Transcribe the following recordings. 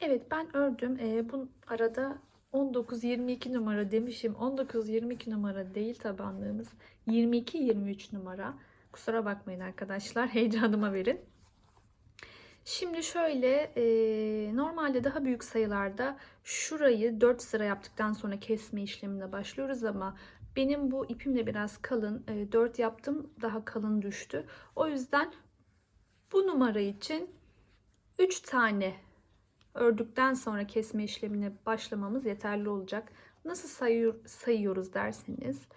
Evet ben ördüm. Ee, bu arada 19-22 numara demişim. 19-22 numara değil tabanlığımız. 22-23 numara. Kusura bakmayın arkadaşlar. Heyecanıma verin. Şimdi şöyle e, normalde daha büyük sayılarda şurayı 4 sıra yaptıktan sonra kesme işlemine başlıyoruz ama benim bu ipim de biraz kalın. E, 4 yaptım daha kalın düştü. O yüzden bu numara için 3 tane ördükten sonra kesme işlemine başlamamız yeterli olacak. Nasıl sayıyor, sayıyoruz derseniz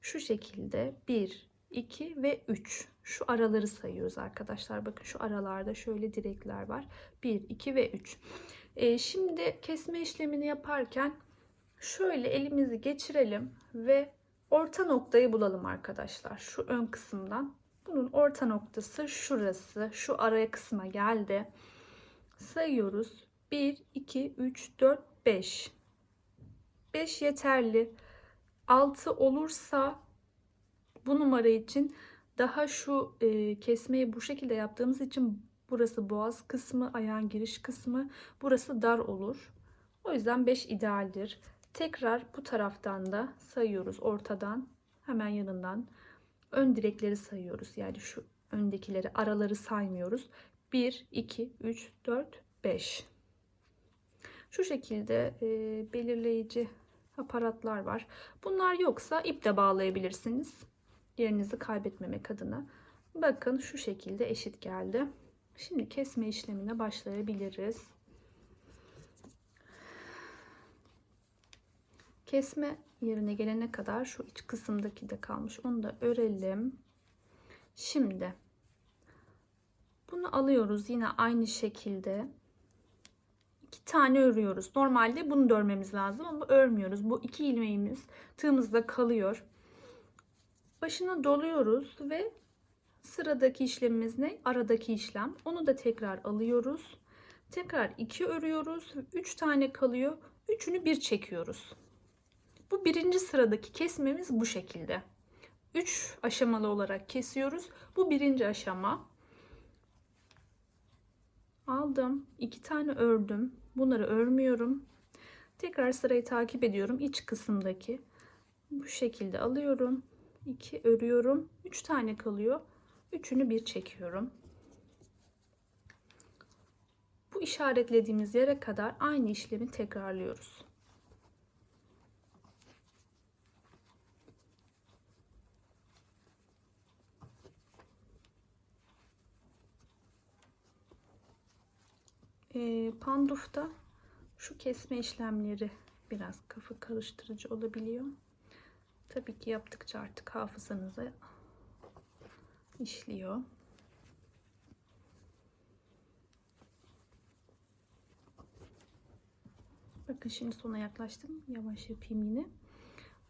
şu şekilde 1, 2 ve 3 şu araları sayıyoruz arkadaşlar. Bakın şu aralarda şöyle direkler var. 1, 2 ve 3. Ee, şimdi kesme işlemini yaparken şöyle elimizi geçirelim ve orta noktayı bulalım arkadaşlar. Şu ön kısımdan. Bunun orta noktası şurası. Şu araya kısma geldi. Sayıyoruz. 1, 2, 3, 4, 5. 5 yeterli. 6 olursa bu numara için daha şu e, kesmeyi bu şekilde yaptığımız için burası boğaz kısmı, ayağın giriş kısmı, burası dar olur. O yüzden 5 idealdir. Tekrar bu taraftan da sayıyoruz ortadan, hemen yanından. Ön direkleri sayıyoruz. Yani şu öndekileri, araları saymıyoruz. 1, 2, 3, 4, 5. Şu şekilde e, belirleyici aparatlar var. Bunlar yoksa ip de bağlayabilirsiniz. Yerinizi kaybetmemek adına. Bakın şu şekilde eşit geldi. Şimdi kesme işlemine başlayabiliriz. Kesme yerine gelene kadar şu iç kısımdaki de kalmış. Onu da örelim. Şimdi bunu alıyoruz yine aynı şekilde. iki tane örüyoruz. Normalde bunu da örmemiz lazım ama örmüyoruz. Bu iki ilmeğimiz tığımızda kalıyor. Başına doluyoruz ve sıradaki işlemimiz ne? Aradaki işlem. Onu da tekrar alıyoruz. Tekrar iki örüyoruz. Üç tane kalıyor. Üçünü bir çekiyoruz. Bu birinci sıradaki kesmemiz bu şekilde. Üç aşamalı olarak kesiyoruz. Bu birinci aşama. Aldım. iki tane ördüm. Bunları örmüyorum. Tekrar sırayı takip ediyorum. İç kısımdaki bu şekilde alıyorum. 2 örüyorum. 3 tane kalıyor. Üçünü bir çekiyorum. Bu işaretlediğimiz yere kadar aynı işlemi tekrarlıyoruz. Ee, pandufta şu kesme işlemleri biraz kafa karıştırıcı olabiliyor. Tabii ki yaptıkça artık hafızanıza işliyor. Bakın şimdi sona yaklaştım. Yavaş yapayım yine.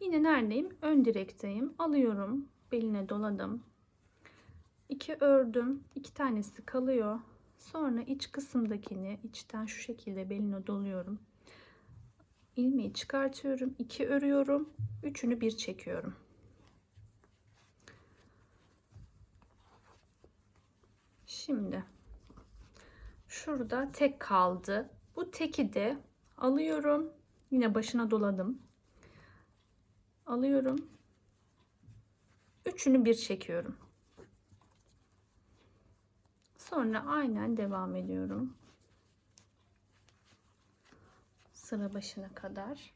Yine neredeyim? Ön direkteyim. Alıyorum. Beline doladım. İki ördüm. iki tanesi kalıyor. Sonra iç kısımdakini içten şu şekilde beline doluyorum. İlmeği çıkartıyorum. iki örüyorum. Üçünü bir çekiyorum. Şimdi şurada tek kaldı. Bu teki de alıyorum. Yine başına doladım. Alıyorum. Üçünü bir çekiyorum. Sonra aynen devam ediyorum. Sıra başına kadar.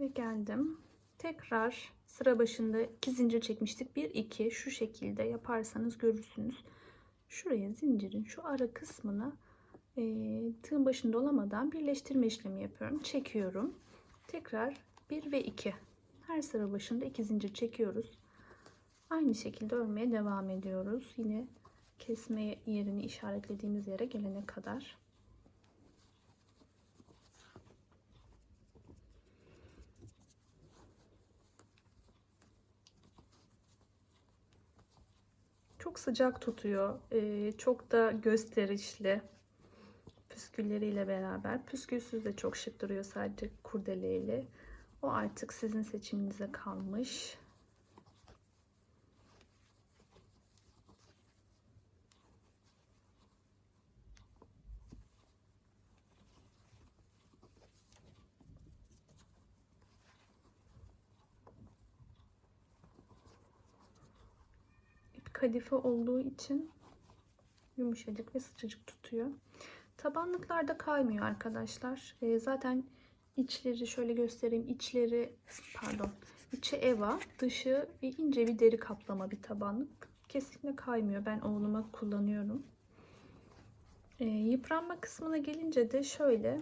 Ve geldim. Tekrar sıra başında iki zincir çekmiştik. Bir iki şu şekilde yaparsanız görürsünüz. Şuraya zincirin şu ara kısmını e, tığın başında olamadan birleştirme işlemi yapıyorum. Çekiyorum. Tekrar 1 ve 2. Her sıra başında iki zincir çekiyoruz. Aynı şekilde örmeye devam ediyoruz. Yine kesme yerini işaretlediğimiz yere gelene kadar. Çok sıcak tutuyor. Ee, çok da gösterişli. Püskülleriyle beraber. Püskülsüz de çok şık duruyor sadece kurdeleyle. O artık sizin seçiminize kalmış. Kadife olduğu için yumuşacık ve sıcacık tutuyor. Tabanlıklarda kaymıyor arkadaşlar. Ee, zaten içleri şöyle göstereyim. İçleri pardon. içi eva, dışı ince bir deri kaplama bir tabanlık. Kesinlikle kaymıyor. Ben oğluma kullanıyorum. Ee, yıpranma kısmına gelince de şöyle.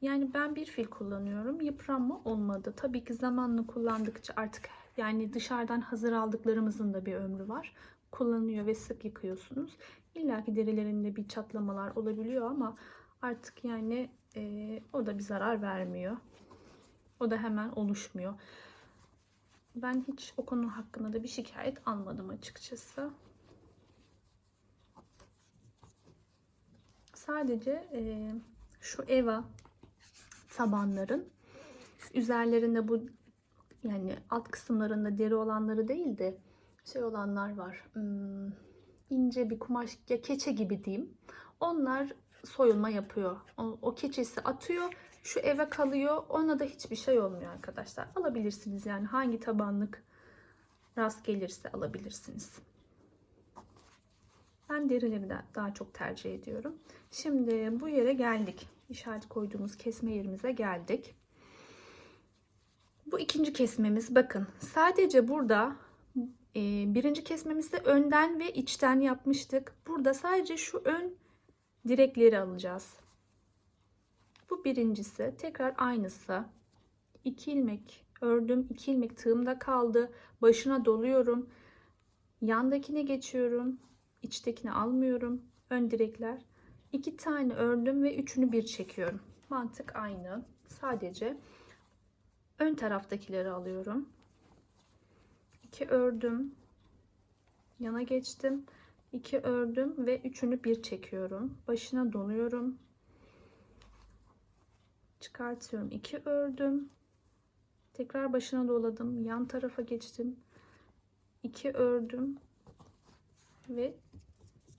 Yani ben bir fil kullanıyorum. Yıpranma olmadı. Tabii ki zamanla kullandıkça artık yani dışarıdan hazır aldıklarımızın da bir ömrü var. Kullanıyor ve sık yıkıyorsunuz. İlla ki derilerinde bir çatlamalar olabiliyor ama artık yani e, o da bir zarar vermiyor. O da hemen oluşmuyor. Ben hiç o konu hakkında da bir şikayet almadım açıkçası. Sadece e, şu Eva tabanların üzerlerinde bu yani alt kısımlarında deri olanları değil de şey olanlar var. Hmm, ince bir kumaş ya keçe gibi diyeyim. Onlar soyulma yapıyor. O, o keçesi atıyor. Şu eve kalıyor. Ona da hiçbir şey olmuyor arkadaşlar. Alabilirsiniz yani hangi tabanlık rast gelirse alabilirsiniz. Ben derileri de daha çok tercih ediyorum. Şimdi bu yere geldik. İşaret koyduğumuz kesme yerimize geldik. Bu ikinci kesmemiz bakın sadece burada e, birinci kesmemizde önden ve içten yapmıştık. Burada sadece şu ön direkleri alacağız. Bu birincisi tekrar aynısı. 2 ilmek ördüm. 2 ilmek tığımda kaldı. Başına doluyorum. Yandakine geçiyorum. İçtekini almıyorum. Ön direkler. 2 tane ördüm ve üçünü bir çekiyorum. Mantık aynı. Sadece ön taraftakileri alıyorum. 2 ördüm. Yana geçtim. 2 ördüm ve üçünü bir çekiyorum. Başına doluyorum. Çıkartıyorum. 2 ördüm. Tekrar başına doladım. Yan tarafa geçtim. 2 ördüm ve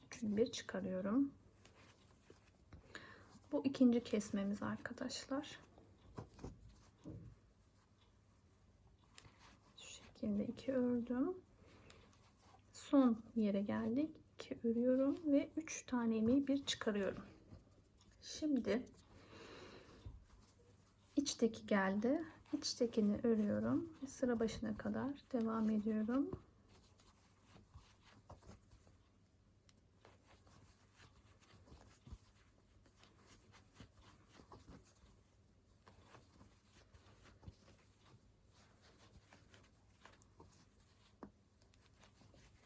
üçünü bir çıkarıyorum. Bu ikinci kesmemiz arkadaşlar. Şu şekilde iki ördüm. Son yere geldik. 2 örüyorum ve 3 tane ilmeği bir çıkarıyorum. Şimdi içteki geldi. İçtekini örüyorum. Sıra başına kadar devam ediyorum.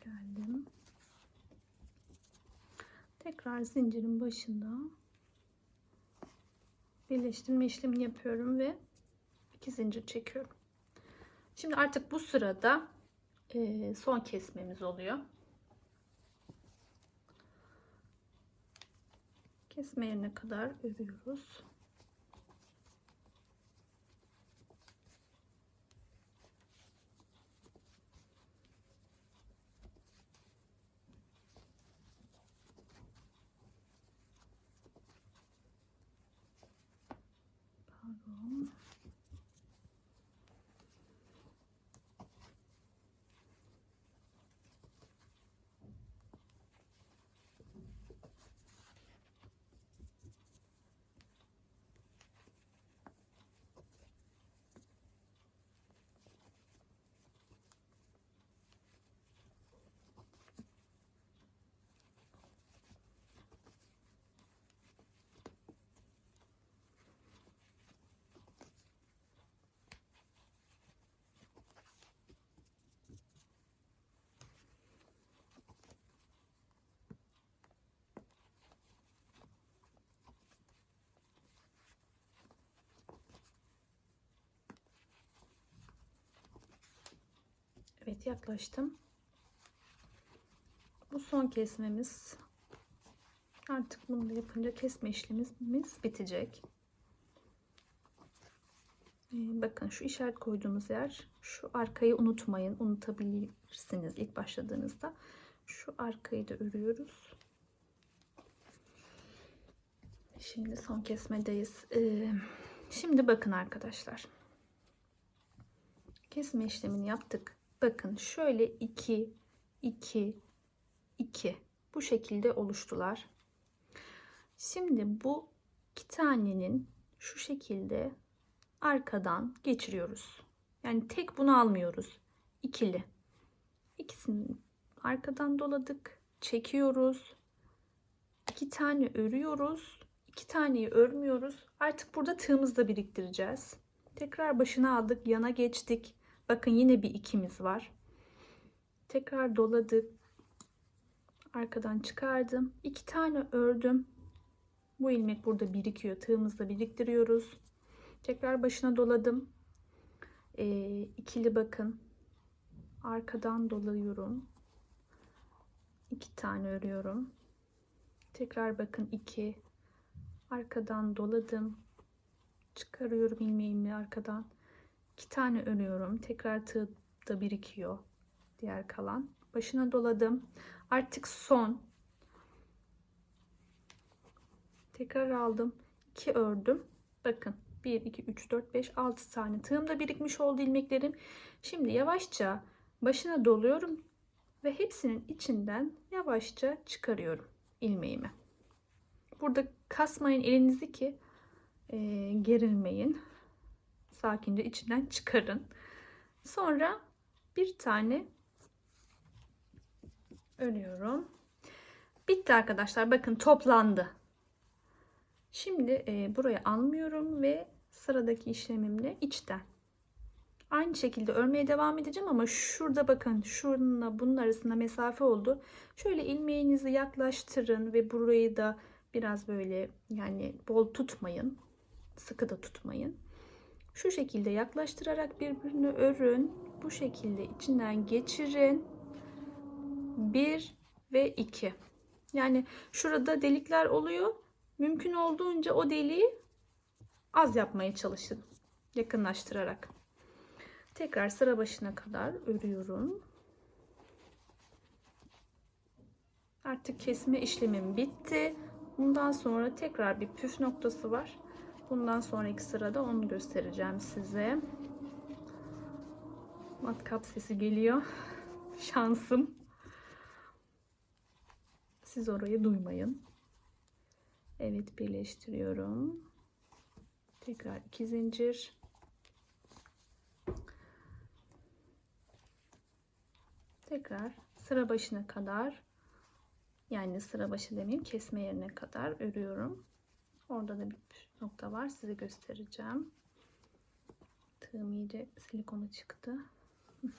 Geldim. Tekrar zincirin başında birleştirme işlemini yapıyorum ve iki zincir çekiyorum. Şimdi artık bu sırada e, son kesmemiz oluyor. Kesme yerine kadar örüyoruz. Pardon. Evet yaklaştım. Bu son kesmemiz. Artık bunu da yapınca kesme işlemimiz bitecek. Ee, bakın şu işaret koyduğumuz yer şu arkayı unutmayın. Unutabilirsiniz ilk başladığınızda. Şu arkayı da örüyoruz. Şimdi son kesmedeyiz. Ee, şimdi bakın arkadaşlar. Kesme işlemini yaptık. Bakın şöyle 2 2 2 bu şekilde oluştular. Şimdi bu iki tanenin şu şekilde arkadan geçiriyoruz. Yani tek bunu almıyoruz. İkili. İkisini arkadan doladık. Çekiyoruz. İki tane örüyoruz. İki taneyi örmüyoruz. Artık burada tığımızı da biriktireceğiz. Tekrar başına aldık. Yana geçtik. Bakın yine bir ikimiz var. Tekrar doladık. Arkadan çıkardım. İki tane ördüm. Bu ilmek burada birikiyor. Tığımızda biriktiriyoruz. Tekrar başına doladım. Ee, ikili bakın. Arkadan dolayıyorum. İki tane örüyorum. Tekrar bakın iki. Arkadan doladım. Çıkarıyorum ilmeğimi arkadan. İki tane örüyorum. Tekrar tığda birikiyor. Diğer kalan. Başına doladım. Artık son. Tekrar aldım. 2 ördüm. Bakın 1, 2, 3, 4, 5, 6 tane tığımda birikmiş oldu ilmeklerim. Şimdi yavaşça başına doluyorum ve hepsinin içinden yavaşça çıkarıyorum ilmeğimi. Burada kasmayın elinizi ki e, gerilmeyin. Sakince içinden çıkarın. Sonra bir tane örüyorum. Bitti arkadaşlar. Bakın toplandı. Şimdi e, buraya almıyorum ve sıradaki işlemimle içten. Aynı şekilde örmeye devam edeceğim ama şurada bakın şununla bunun arasında mesafe oldu. Şöyle ilmeğinizi yaklaştırın ve burayı da biraz böyle yani bol tutmayın. Sıkı da tutmayın. Şu şekilde yaklaştırarak birbirini örün. Bu şekilde içinden geçirin. 1 ve 2. Yani şurada delikler oluyor. Mümkün olduğunca o deliği az yapmaya çalışın. Yakınlaştırarak. Tekrar sıra başına kadar örüyorum. Artık kesme işlemim bitti. Bundan sonra tekrar bir püf noktası var. Bundan sonraki sırada onu göstereceğim size. Matkap sesi geliyor. Şansım. Siz orayı duymayın. Evet birleştiriyorum. Tekrar iki zincir. Tekrar sıra başına kadar yani sıra başı demeyeyim kesme yerine kadar örüyorum. Orada da bir nokta var. Size göstereceğim. Tığım iyice silikonu çıktı.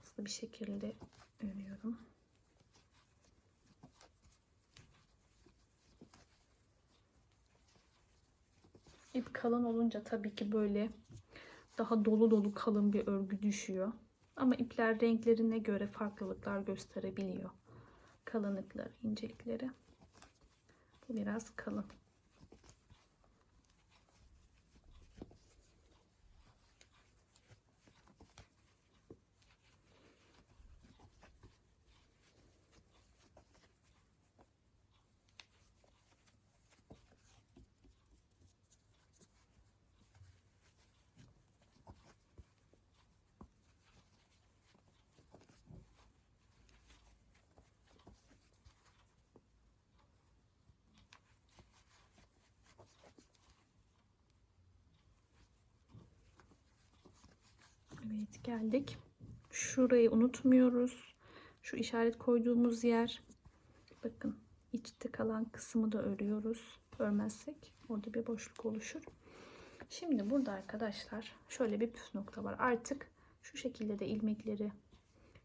Hızlı bir şekilde örüyorum. İp kalın olunca tabii ki böyle daha dolu dolu kalın bir örgü düşüyor. Ama ipler renklerine göre farklılıklar gösterebiliyor. Kalınlıkları, incelikleri. Bu biraz kalın. Evet geldik. Şurayı unutmuyoruz. Şu işaret koyduğumuz yer. Bakın içte kalan kısmı da örüyoruz. Örmezsek orada bir boşluk oluşur. Şimdi burada arkadaşlar şöyle bir püf nokta var. Artık şu şekilde de ilmekleri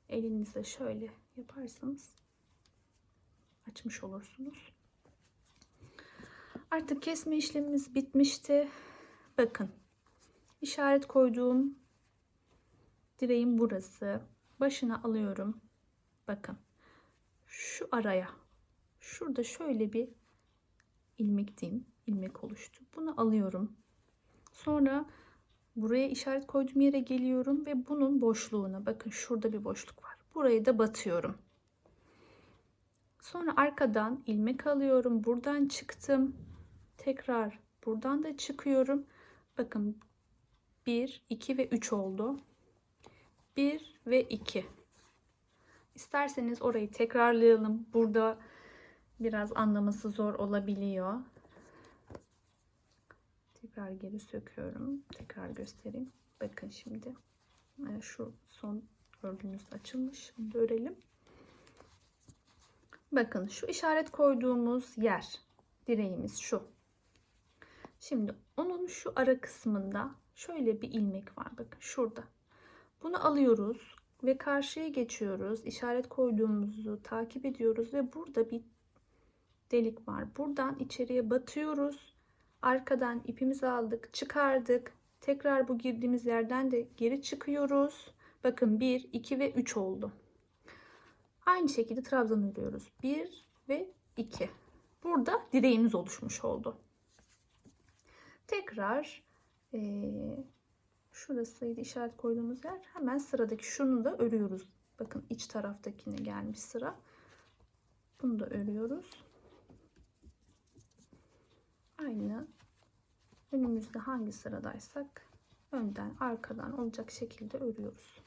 elinizle şöyle yaparsanız açmış olursunuz. Artık kesme işlemimiz bitmişti. Bakın. işaret koyduğum direğin burası. Başına alıyorum. Bakın. Şu araya. Şurada şöyle bir ilmek diyeyim. ilmek oluştu. Bunu alıyorum. Sonra buraya işaret koyduğum yere geliyorum ve bunun boşluğuna bakın şurada bir boşluk var. Burayı da batıyorum. Sonra arkadan ilmek alıyorum. Buradan çıktım. Tekrar buradan da çıkıyorum. Bakın 1, 2 ve 3 oldu. 1 ve 2. İsterseniz orayı tekrarlayalım. Burada biraz anlaması zor olabiliyor. Tekrar geri söküyorum. Tekrar göstereyim. Bakın şimdi. Ee, Şu son örgümüz açılmış. Da örelim. Bakın şu işaret koyduğumuz yer. Direğimiz şu. Şimdi onun şu ara kısmında şöyle bir ilmek var. Bakın şurada. Bunu alıyoruz ve karşıya geçiyoruz. İşaret koyduğumuzu takip ediyoruz ve burada bir delik var. Buradan içeriye batıyoruz. Arkadan ipimizi aldık, çıkardık. Tekrar bu girdiğimiz yerden de geri çıkıyoruz. Bakın 1, 2 ve 3 oldu. Aynı şekilde trabzan örüyoruz. 1 ve 2. Burada direğimiz oluşmuş oldu. Tekrar eee şurasıydı işaret koyduğumuz yer. Hemen sıradaki şunu da örüyoruz. Bakın iç taraftakine gelmiş sıra. Bunu da örüyoruz. Aynı önümüzde hangi sıradaysak önden arkadan olacak şekilde örüyoruz.